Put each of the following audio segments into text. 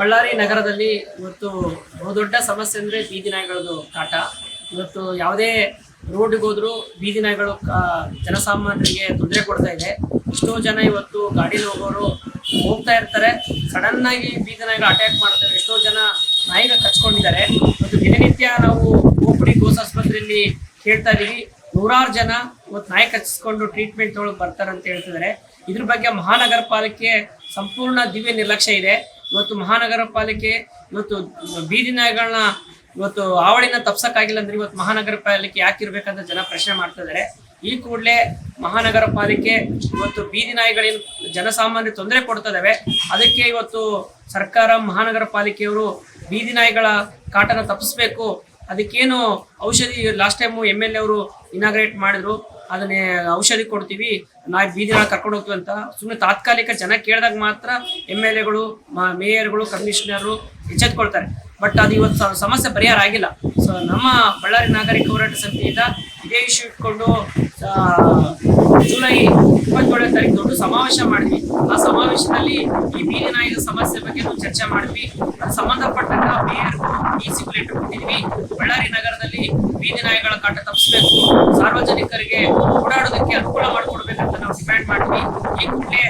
ಬಳ್ಳಾರಿ ನಗರದಲ್ಲಿ ಇವತ್ತು ಬಹುದೊಡ್ಡ ಸಮಸ್ಯೆ ಅಂದರೆ ಬೀದಿ ನಾಯಿಗಳದ್ದು ಕಾಟ. ಇವತ್ತು ಯಾವುದೇ ರೋಡ್ಗೆ ಹೋದರೂ ಬೀದಿ ನಾಯಿಗಳು ಜನಸಾಮಾನ್ಯರಿಗೆ ತೊಂದರೆ ಕೊಡ್ತಾ ಇದೆ. ಎಷ್ಟೋ ಜನ ಇವತ್ತು ಗಾಡೀಲಿ ಹೋಗೋರು ಹೋಗ್ತಾ ಇರ್ತಾರೆ. ಸಡನ್ ಆಗಿ ಬೀದಿ ನಾಯಿಗಳು ಅಟ್ಯಾಕ್ ಮಾಡ್ತಾರೆ. ಎಷ್ಟೋ ಜನ ನಾಯಿಗೆ ಕಚ್ಕೊಂಡಿದ್ದಾರೆ. ಮತ್ತು ದಿನನಿತ್ಯ ನಾವು ಓಪಡಿ ಗೋಸ್ ಆಸ್ಪತ್ರೆಯಲ್ಲಿ ಕೇಳ್ತಾ ಇದ್ದೀವಿ ನೂರಾರು ಜನ ಇವತ್ತು ನಾಯಿ ಕಚ್ಚಿಸ್ಕೊಂಡು ಟ್ರೀಟ್ಮೆಂಟ್ ತೊಗೊಳಕ್ಕೆ ಬರ್ತಾರೆ ಅಂತ ಹೇಳ್ತಿದ್ದಾರೆ. ಇದ್ರ ಬಗ್ಗೆ ಮಹಾನಗರ ಪಾಲಿಕೆ ಸಂಪೂರ್ಣ ದಿವ್ಯ ನಿರ್ಲಕ್ಷ್ಯ ಇದೆ. ಇವತ್ತು ಮಹಾನಗರ ಪಾಲಿಕೆ ಇವತ್ತು ಬೀದಿ ನಾಯಿಗಳನ್ನ ಇವತ್ತು ಆವಳಿನ ತಪ್ಸಕ್ಕಾಗಿಲ್ಲ ಅಂದ್ರೆ ಇವತ್ತು ಮಹಾನಗರ ಪಾಲಿಕೆ ಯಾಕಿರ್ಬೇಕಂತ ಜನ ಪ್ರಶ್ನೆ ಮಾಡ್ತಾ ಇದ್ದಾರೆ ಈ ಕೂಡಲೇ ಮಹಾನಗರ ಪಾಲಿಕೆ ಇವತ್ತು ಬೀದಿ ನಾಯಿಗಳೇನು ಜನಸಾಮಾನ್ಯ ತೊಂದರೆ ಕೊಡ್ತಾ ಅದಕ್ಕೆ ಇವತ್ತು ಸರ್ಕಾರ ಮಹಾನಗರ ಪಾಲಿಕೆಯವರು ಬೀದಿ ನಾಯಿಗಳ ಕಾಟನ ತಪ್ಪಿಸ್ಬೇಕು. ಅದಕ್ಕೇನು ಔಷಧಿ ಲಾಸ್ಟ್ ಟೈಮು ಎಂ ಎಲ್ ಅವರು ಇನಾಗ್ರೇಟ್ ಮಾಡಿದ್ರು, ಅದನ್ನೇ ಔಷಧಿ ಕೊಡ್ತೀವಿ ನಾವು ಬೀದಿ ನಾಯಿ ಕರ್ಕೊಂಡು ಹೋಗ್ತೀವಿ ಅಂತ. ಸುಮ್ಮನೆ ತಾತ್ಕಾಲಿಕ ಜನ ಕೇಳಿದಾಗ ಮಾತ್ರ ಎಂ ಎಲ್ ಎಗಳು ಮೇಯರ್ಗಳು ಕಮಿಷನರು ಎಚ್ಚೆತ್ಕೊಳ್ತಾರೆ. ಬಟ್ ಅದು ಇವತ್ತು ಸಮಸ್ಯೆ ಪರಿಹಾರ ಆಗಿಲ್ಲ. ಸೊ ನಮ್ಮ ಬಳ್ಳಾರಿ ನಾಗರಿಕ ಹೋರಾಟ ಸಮಿತಿಯಿಂದ ಇದೇ ಇಶ್ಯೂ ಇಟ್ಕೊಂಡು ಜುಲೈ ತಾರೀಕು ದೊಡ್ಡ ಸಮಾವೇಶ ಮಾಡಿದ್ವಿ. ಆ ಸಮಾವೇಶದಲ್ಲಿ ಈ ನಾಯಿಗಳ ಸಮಸ್ಯೆ ಬಗ್ಗೆ ನಾವು ಚರ್ಚೆ ಮಾಡಿದ್ವಿ. ಸಂಬಂಧಪಟ್ಟಂತ ಮೇಯರ್ ಡಿ ಸಿ ಲೆಟರ್ ಕೊಟ್ಟಿದ್ವಿ ಬಳ್ಳಾರಿ ನಗರದಲ್ಲಿ ಬೀದಿ ನಾಯಿಗಳ ಕಾಟ ತಪ್ಪಿಸಬೇಕು. ಸಾರ್ವಜನಿಕರಿಗೆ ಓಡಾಡೋದಕ್ಕೆ ಅನುಕೂಲ ಮಾಡಿಕೊಡ್ಬೇಕಂತ ನಾವು ಡಿಮ್ಯಾಂಡ್ ಮಾಡಿದ್ವಿ. ಈ ಕೂಡಲೇ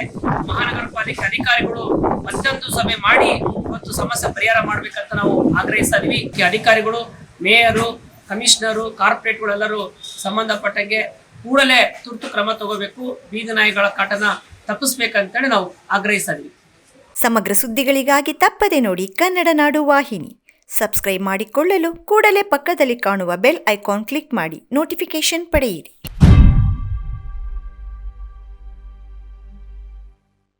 ಮಹಾನಗರ ಪಾಲಿಕೆ ಅಧಿಕಾರಿಗಳು ಮತ್ತೊಂದು ಸಭೆ ಮಾಡಿ ಇವತ್ತು ಸಮಸ್ಯೆ ಪರಿಹಾರ ಮಾಡ್ಬೇಕಂತ ನಾವು ಆಗ್ರಹಿಸ್ತಾ ಇದೀವಿ. ಈ ಅಧಿಕಾರಿಗಳು, ಮೇಯರು, ಕಮಿಷನರು, ಕಾರ್ಪೊರೇಟ್ಗಳೆಲ್ಲರೂ ಸಂಬಂಧಪಟ್ಟಂಗೆ ಕೂಡಲೇ ತುರ್ತು ಕ್ರಮ ತಗೋಬೇಕು, ಬೀದಿ ನಾಯಿಗಳ ಕಾಟನ ತಪ್ಪಿಸ್ಬೇಕಂತೇಳಿ ನಾವು ಆಗ್ರಹಿಸಿದ್ವಿ. ಸಮಗ್ರ ಸುದ್ದಿಗಳಿಗಾಗಿ ತಪ್ಪದೆ ನೋಡಿ ಕನ್ನಡ ನಾಡು ವಾಹಿನಿ. ಸಬ್ಸ್ಕ್ರೈಬ್ ಮಾಡಿಕೊಳ್ಳಲು ಕೂಡಲೇ ಪಕ್ಕದಲ್ಲಿ ಕಾಣುವ ಬೆಲ್ ಐಕಾನ್ ಕ್ಲಿಕ್ ಮಾಡಿ ನೋಟಿಫಿಕೇಶನ್ ಪಡೆಯಿರಿ.